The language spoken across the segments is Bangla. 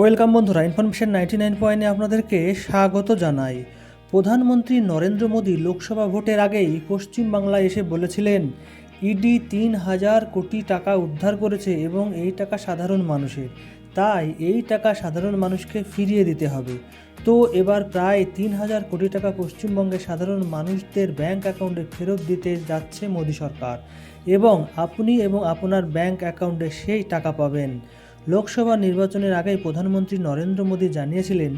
ওয়েলকাম বন্ধুরা, ইনফরমেশন নাইনটি নাইন পয়েন্টে আপনাদেরকে স্বাগত জানাই। প্রধানমন্ত্রী নরেন্দ্র মোদী লোকসভা ভোটের আগেই পশ্চিমবাংলায় এসে বলেছিলেন, ইডি তিন হাজার কোটি টাকা উদ্ধার করেছে এবং এই টাকা সাধারণ মানুষের। তাই এই টাকা সাধারণ মানুষকে ফিরিয়ে দিতে হবে। তো এবার প্রায় তিন হাজার কোটি টাকা পশ্চিমবঙ্গের সাধারণ মানুষদের ব্যাংক অ্যাকাউন্টে ফেরত দিতে যাচ্ছে মোদী সরকার। এবং আপনি এবং আপনার ব্যাংক অ্যাকাউন্টে সেই টাকা পাবেন। লোকসভা নির্বাচনের আগেই প্রধানমন্ত্রী নরেন্দ্র মোদী জানিয়েছিলেন,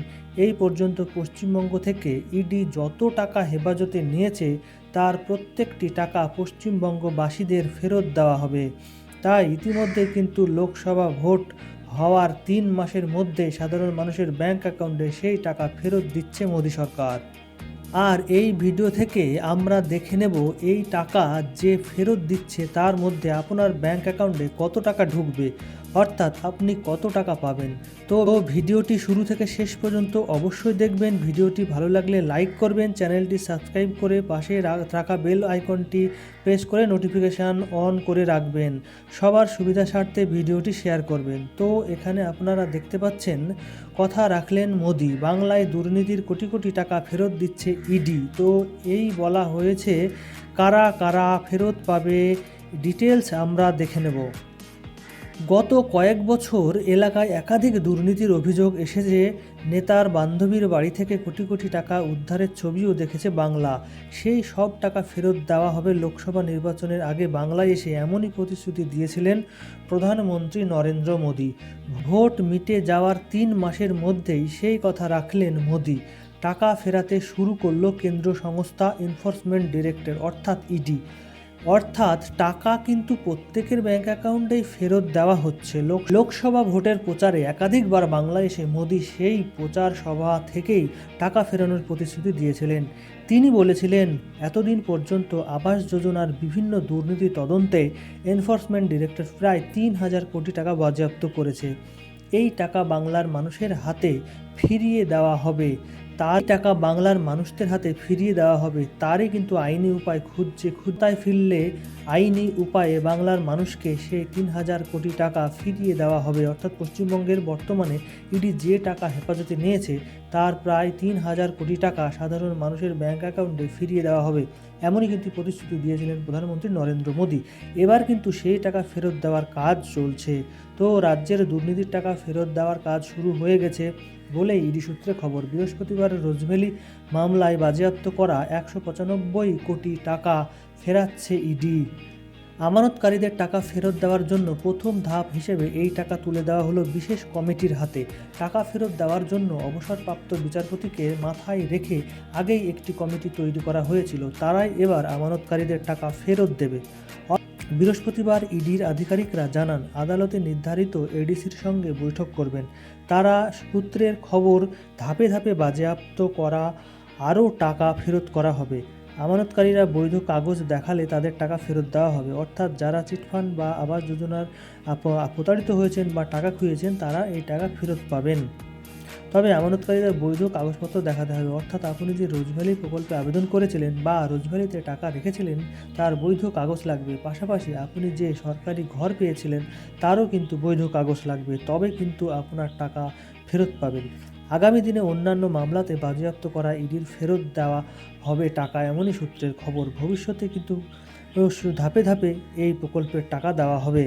এই পর্যন্ত পশ্চিমবঙ্গ থেকে ইডি যত টাকা হেফাজতে নিয়েছে, তার প্রত্যেকটি টাকা পশ্চিমবঙ্গবাসীদের ফেরত দেওয়া হবে। তাই ইতিমধ্যে কিন্তু লোকসভা ভোট হওয়ার তিন মাসের মধ্যে সাধারণ মানুষের ব্যাংক অ্যাকাউন্টে সেই টাকা ফেরত দিচ্ছে মোদী সরকার। আর এই ভিডিও থেকে আমরা দেখে নেব, এই টাকা যে ফেরত দিচ্ছে, তার মধ্যে আপনার ব্যাংক অ্যাকাউন্টে কত টাকা ঢুকবে? অর্থাৎ আপনি কত টাকা পাবেন। তো ভিডিওটি শুরু থেকে শেষ পর্যন্ত অবশ্যই দেখবেন। ভিডিওটি ভালো লাগলে লাইক করবেন, চ্যানেলটি সাবস্ক্রাইব করে পাশে রাখা বেল আইকনটি প্রেস করে নোটিফিকেশান অন করে রাখবেন। সবার সুবিধা স্বার্থে ভিডিওটি শেয়ার করবেন। তো এখানে আপনারা দেখতে পাচ্ছেন, কথা রাখলেন মোদি। বাংলায় দুর্নীতির কোটি কোটি টাকা ফেরত দিচ্ছে ইডি। তো এই বলা হয়েছে, কারা কারা ফেরত পাবে ডিটেলস আমরা দেখে নেব। গত কয়েক বছর এলাকায় একাধিক দুর্নীতির অভিযোগ এসেছে। নেতার বান্ধবীর বাড়ি থেকে কোটি কোটি টাকা উদ্ধারের ছবিও দেখেছে বাংলা। সেই সব টাকা ফেরত দেওয়া হবে লোকসভা নির্বাচনের আগে বাংলায় এসে এমনই প্রতিশ্রুতি দিয়েছিলেন প্রধানমন্ত্রী নরেন্দ্র মোদী। ভোট মিটে যাওয়ার তিন মাসের মধ্যেই সেই কথা রাখলেন মোদী। টাকা ফেরাতে শুরু করল কেন্দ্র সংস্থা এনফোর্সমেন্ট ডিরেক্টর, অর্থাৎ ইডি। অর্থাৎ টাকা কিন্তু প্রত্যেকের ব্যাংক অ্যাকাউন্টেই ফেরত দেওয়া হচ্ছে। লোক লোকসভা ভোটের প্রচারে একাধিকবার বাংলায় এসে মোদী সেই প্রচার সভা থেকেই টাকা ফেরানোর প্রতিশ্রুতি দিয়েছিলেন। তিনি বলেছিলেন, এতদিন পর্যন্ত আবাস যোজনার বিভিন্ন দুর্নীতি তদন্তে এনফোর্সমেন্ট ডিরেক্টর প্রায় তিন হাজার কোটি টাকা বাজেয়াপ্ত করেছে। এই টাকা বাংলার মানুষের হাতে ফিরিয়ে দেওয়া হবে। তার টাকা বাংলার মানুষদের হাতে ফিরিয়ে দেওয়া হবে। তারই কিন্তু আইনি উপায় খুঁজছে। খুঁজতায় ফিরলে আইনি উপায়ে বাংলার মানুষকে সে তিন হাজার কোটি টাকা ফিরিয়ে দেওয়া হবে। অর্থাৎ পশ্চিমবঙ্গের বর্তমানে ইডি যে টাকা হেফাজতে নিয়েছে, তার প্রায় তিন হাজার কোটি টাকা সাধারণ মানুষের ব্যাংক অ্যাকাউন্টে ফিরিয়ে দেওয়া হবে। এমনই কিন্তু প্রতিশ্রুতি দিয়েছিলেন প্রধানমন্ত্রী নরেন্দ্র মোদী। এবার কিন্তু সেই টাকা ফেরত দেওয়ার কাজ চলছে। তো রাজ্যের দুর্নীতির টাকা ফেরত দেওয়ার কাজ শুরু হয়ে গেছে। বলে ইডি সূত্রে খবর, বৃহস্পতিবার রোজভ্যালি মামলায় বাজেয়াপ্ত করা একশো পঁচানব্বই কোটি টাকা ফেরাচ্ছে ইডি। আমানতকারীদের টাকা ফেরত দেওয়ার জন্য প্রথম ধাপ হিসেবে এই টাকা তুলে দেওয়া হলো বিশেষ কমিটির হাতে। টাকা ফেরত দেওয়ার জন্য অবসরপ্রাপ্ত বিচারপতিকে মাথায় রেখে আগেই একটি কমিটি তৈরি করা হয়েছিল। তারাই এবার আমানতকারীদের টাকা ফেরত দেবে। বৃহস্পতিবার ইডির আধিকারিকরা জানান, আদালতে নির্ধারিত এডিসির সঙ্গে বৈঠক করবেন। তারা সূত্রের খবর, ধাপে ধাপে বাজেয়াপ্ত করা আরও টাকা ফেরত করা হবে। আমানতকারীরা বৈধ কাগজ দেখালে তাদের টাকা ফেরত দেওয়া হবে। অর্থাৎ যারা চিটফান্ড বা আবাস যোজনার প্রতারিত হয়েছেন বা টাকা খুইয়েছেন তারা এই টাকা ফেরত পাবেন। তবে আমানতকারীদের বৈধ কাগজপত্র দেখাতে হবে। অর্থাৎ আপনি যে রোজভ্যালি প্রকল্পে আবেদন করেছিলেন বা রোজভ্যালিতে টাকা রেখেছিলেন, তার বৈধ কাগজ লাগবে। পাশাপাশি আপনি যে সরকারি ঘর পেয়েছিলেন, তারও কিন্তু বৈধ কাগজ লাগবে। তবে কিন্তু আপনার টাকা ফেরত পাবেন। আগামী দিনে অন্যান্য মামলাতে বাজেয়াপ্ত করা ইডির ফেরত দেওয়া হবে টাকা, এমনই সূত্রের খবর। ভবিষ্যতে কিন্তু ধাপে ধাপে এই প্রকল্পের টাকা দেওয়া হবে।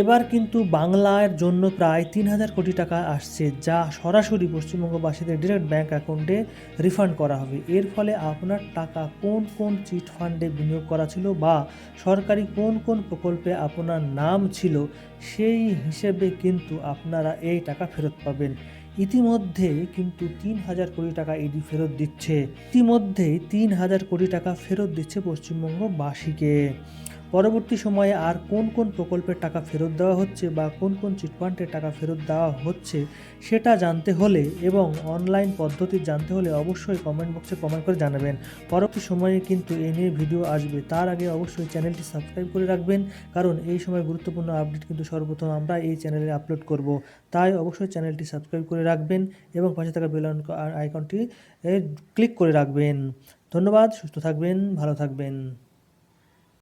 এবার কিন্তু বাংলার জন্য প্রায় তিন হাজার কোটি টাকা আসছে, যা সরাসরি পশ্চিমবঙ্গবাসীদের ডিরেক্ট ব্যাঙ্ক অ্যাকাউন্টে রিফান্ড করা হবে। এর ফলে আপনার টাকা কোন কোন চিট ফান্ডে বিনিয়োগ করা ছিল বা সরকারি কোন কোন প্রকল্পে আপনার নাম ছিল, সেই হিসেবে কিন্তু আপনারা এই টাকা ফেরত পাবেন। ইতিমধ্যে কিন্তু তিন হাজার কোটি টাকা ইডি ফেরত দিচ্ছে। ইতিমধ্যেই তিন হাজার কোটি টাকা ফেরত দিচ্ছে পশ্চিমবঙ্গবাসীকে। পরবর্তী সময়ে আর কোন কোন প্রকল্পের টাকা ফেরত দেওয়া হচ্ছে বা কোন কোন চিটফান্ডের টাকা ফেরত দেওয়া হচ্ছে সেটা জানতে হলে এবং অনলাইন পদ্ধতি জানতে হলে অবশ্যই কমেন্ট বক্সে কমেন্ট করে জানাবেন। পরবর্তী সময়ে কিন্তু এ নিয়ে ভিডিও আসবে। তার আগে অবশ্যই চ্যানেলটি সাবস্ক্রাইব করে রাখবেন, কারণ এই সময় গুরুত্বপূর্ণ আপডেট কিন্তু সর্বপ্রথম আমরা এই চ্যানেলে আপলোড করব। তাই অবশ্যই চ্যানেলটি সাবস্ক্রাইব করে রাখবেন এবং পাশে থাকা বেল আইকনটি ক্লিক করে রাখবেন। ধন্যবাদ, সুস্থ থাকবেন, ভালো থাকবেন।